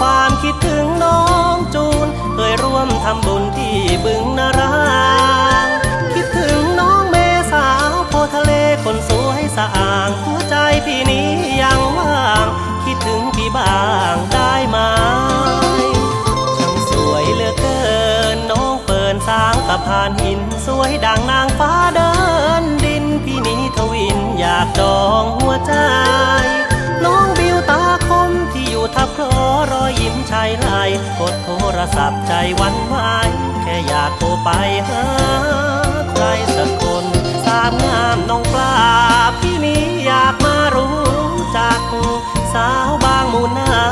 ความคิดถึงน้องจูน เคยร่วมทำบุญที่บึงนาราคิดถึงน้องเมสาวโพทะเลคนสวยสะอ่างหัวใจพี่นี้ยังว่าง คิดถึงพี่บ้างได้ไหมช่างสวยเหลือเกิน น้องเปินสางตะพานหิน สวยดังนางฟ้าเดินดินพี่นี้ทวินอยากจองหัวใจ น้องบิวตาคมที่อยู่ทับ ยิ้มชายไหลกดโทรศัพท์ใจวันไหวแค่อยากโทรไปหาใครสักคนสามงามน้องปลาพี่นี้อยากมารู้จัก สาวบางมูนา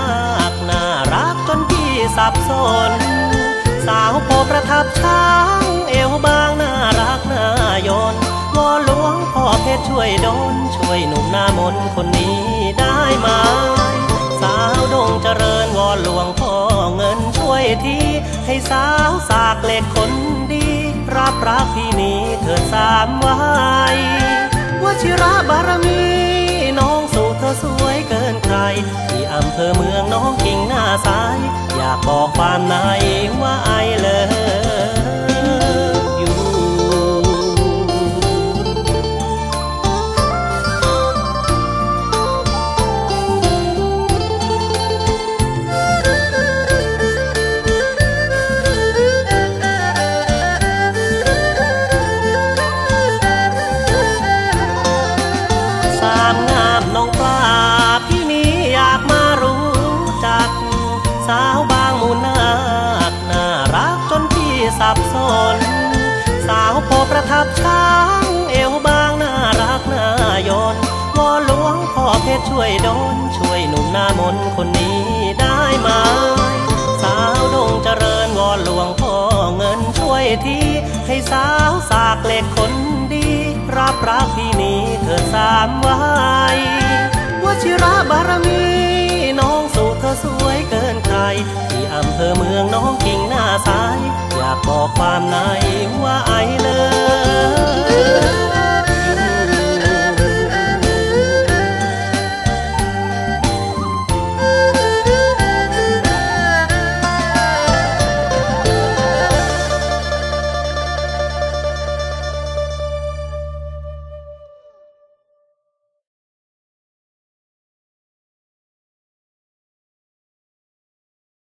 คน่ารักจนพี่สับสน สาวโพประทับช้างเอวบางน่ารักน่ายนวอหลวงพ่อเพชรช่วยดลช่วยหนุ่มหน้ามนคนนี้ได้ไหม สาวดงเจริญวอนหลวงพ่อเงินช่วยทีให้สาวสากเหล็กคนดี รับรักพี่นี้เถิดสามไว้วชิระบารมี น้องสู่เธอสวยเกินใคร ที่อำเภอเมืองน้องกิ่งหน้าสาย อยากบอกความในว่าไอเล่ สับสน สาวโพประทับช้างเอวบางน่ารักน่ายนวอหลวงพ่อเพชรช่วยดลช่วยหนุ่มหน้ามนคนนี้ได้ไหมสาวดงเจริญวอหลวงพ่อเงินช่วยทีให้สาวสากเหล็กคนดี รับรักพี่นี้เถิดสามไว้วชิระบารมี น้องสู่เธอสวยเกิน ใครที่อำเภอเมืองน้องกิ่งหน้าสาย อยากบอกความในว่าไอเลย